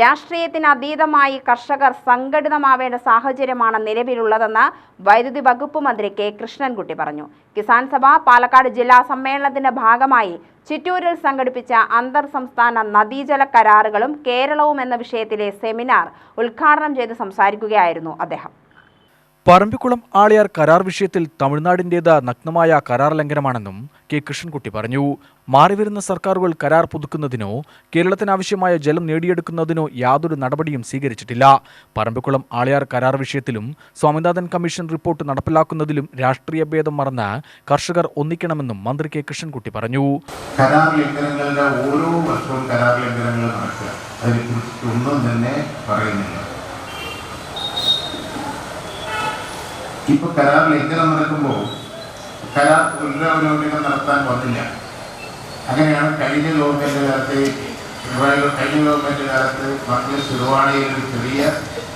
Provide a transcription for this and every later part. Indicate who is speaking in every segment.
Speaker 1: രാഷ്ട്രീയത്തിന് അതീതമായി കർഷകർ സംഘടിതമാവേണ്ട സാഹചര്യമാണ് നിലവിലുള്ളതെന്ന് വൈദ്യുതി വകുപ്പ് മന്ത്രി കെ കൃഷ്ണൻകുട്ടി പറഞ്ഞു. കിസാൻ സഭ പാലക്കാട് ജില്ലാ സമ്മേളനത്തിന്റെ ഭാഗമായി ചിറ്റൂരിൽ സംഘടിപ്പിച്ച അന്തർ സംസ്ഥാന നദീജല കരാറുകളും കേരളവും എന്ന വിഷയത്തിലെ സെമിനാർ ഉദ്ഘാടനം ചെയ്ത് സംസാരിക്കുകയായിരുന്നു അദ്ദേഹം.
Speaker 2: പറമ്പിക്കുളം ആളിയാർ കരാർ വിഷയത്തിൽ തമിഴ്നാടിന്റേത് നഗ്നമായ കരാർ ലംഘനമാണെന്നും കെ കൃഷ്ണൻകുട്ടി പറഞ്ഞു. മാറിവരുന്ന സർക്കാരുകൾ കരാർ പുതുക്കുന്നതിനോ കേരളത്തിനാവശ്യമായ ജലം നേടിയെടുക്കുന്നതിനോ യാതൊരു നടപടിയും സ്വീകരിച്ചിട്ടില്ല. പറമ്പിക്കുളം ആളിയാർ കരാർ വിഷയത്തിലും സ്വാമിനാഥൻ കമ്മീഷൻ റിപ്പോർട്ട് നടപ്പിലാക്കുന്നതിലും രാഷ്ട്രീയ ഭേദം മറന്ന് കർഷകർ ഒന്നിക്കണമെന്നും മന്ത്രി കെ കൃഷ്ണൻകുട്ടി പറഞ്ഞു.
Speaker 3: കരാർ ലംഘനങ്ങളുടെ ഓരോ വർഷവും കരാർ ലംഘനങ്ങൾ നടക്കുക. ഇപ്പൊ കരാർ ലംഘനം നടക്കുമ്പോൾ കരാർ പുനരവലോകനം നടത്താൻ പറ്റില്ല അങ്ങനെയാണ് കഴിഞ്ഞ ഗവൺമെന്റ് കാലത്ത് കഴിഞ്ഞ ഗവൺമെന്റ് കാലത്ത് മക്കൾ ചെറുവാണിയിൽ ഒരു ചെറിയ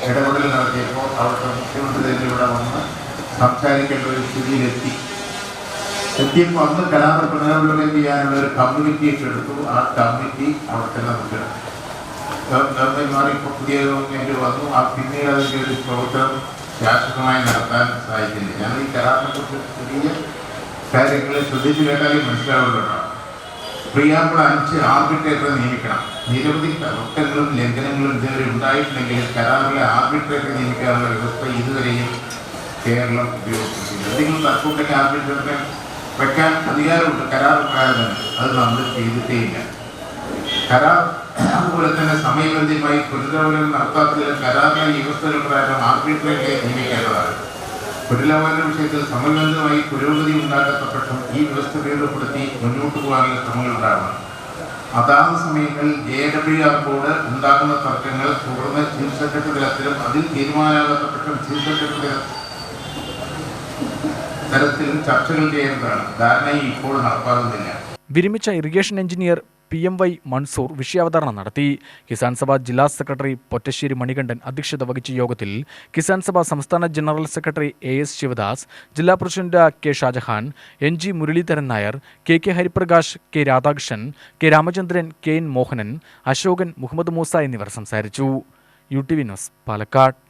Speaker 3: ഇടപെടൽ നടത്തിയപ്പോൾ അവിടുത്തെ മുഖ്യമന്ത്രി ഇവിടെ വന്ന് സംസാരിക്കേണ്ട ഒരു സ്ഥിതിയിലെത്തി. എത്തിയപ്പോൾ അന്ന് കരാർ പുനരവലോകനം ചെയ്യാനുള്ള ഒരു കമ്മിറ്റി എടുത്തു. ആ കമ്മിറ്റി അവിടെ തന്നെ നിൽക്കണം ഗവൺമെന്റ് മാറി പുതിയ ഗവൺമെന്റ് വന്നു. ആ പിന്നീട് അതിന്റെ ഒരു പ്രവർത്തനം ശാശ്വതമായി നടത്താൻ സാധിക്കില്ല ഞങ്ങൾ ഈ കരാറിനെ കുറിച്ച് ചെറിയ കാര്യങ്ങളെ ശ്രദ്ധിച്ചു കേട്ടാലേ മനസ്സിലാവുള്ളൂ പ്രിയാമ്പിൾ അഞ്ച് ആർബിട്രേറ്ററെ നിയമിക്കണം. നിരവധി തർക്കങ്ങളും ലംഘനങ്ങളും ഇതുവരെ ഉണ്ടായിട്ടുണ്ടെങ്കിൽ കരാറിലെ ആർബിട്രേറ്ററെ നിയമിക്കാനുള്ള വ്യവസ്ഥ ഇതുവരെയും കേരളം ഉപയോഗിച്ചിട്ടില്ല. എന്തെങ്കിലും തർക്കമുണ്ടെങ്കിൽ ആർബിട്രേറ്ററെ വെക്കാൻ അധികാരമുണ്ട്. കരാർ പ്രകാരം അത് നമ്മൾ ചെയ്തിട്ടേ ഇല്ല കരാർ അതുപോലെ തന്നെ സമയബന്ധിതമായി പുനരവലനം നടത്താത്തതിൽ കരാറിലെ വ്യവസ്ഥകൾ പ്രകാരം ആർബിട്രേറ്ററെ നിയമിക്കേണ്ടതാണ്. പുനരവലന വിഷയത്തിൽ സമയബന്ധിതമായി പുരോഗതി ഉണ്ടാകാത്ത പക്ഷം ഈ വ്യവസ്ഥ ഉപയോഗപ്പെടുത്തി മുന്നോട്ട് പോകാനുള്ള ശ്രമങ്ങൾ ഉണ്ടാകണം അതാത് സമയങ്ങളിൽ ജെ ഡബ്ല്യു ആർ ബോർഡ് ഉണ്ടാകുന്ന തർക്കങ്ങൾ തുടർന്ന് ചീഫ് സെക്രട്ടറി തലത്തിലും അതിൽ തീരുമാനമാകാത്ത പക്ഷം ചീഫ് സെക്രട്ടറി തല- തലത്തിലും ചർച്ചകൾ ചെയ്യേണ്ടതാണ്. ധാരണയും ഇപ്പോൾ നടപ്പാകുന്നില്ല.
Speaker 2: വിരമിച്ച irrigation engineer P M Y Mansoor വിഷയാവതരണം നടത്തി. കിസാൻ സഭ ജില്ലാ സെക്രട്ടറി പൊറ്റശ്ശേരി മണികണ്ഠൻ അധ്യക്ഷത വഹിച്ച യോഗത്തിൽ കിസാൻ സഭ സംസ്ഥാന general secretary A S Sivadas ജില്ലാ president K Shajahan N G Muraleedharan Nair K K Hariprakash K Radhakrishnan K Ramachandran K N Mohanan Asokan Muhammad Moosa എന്നിവർ സംസാരിച്ചു. U T V news Palakkad.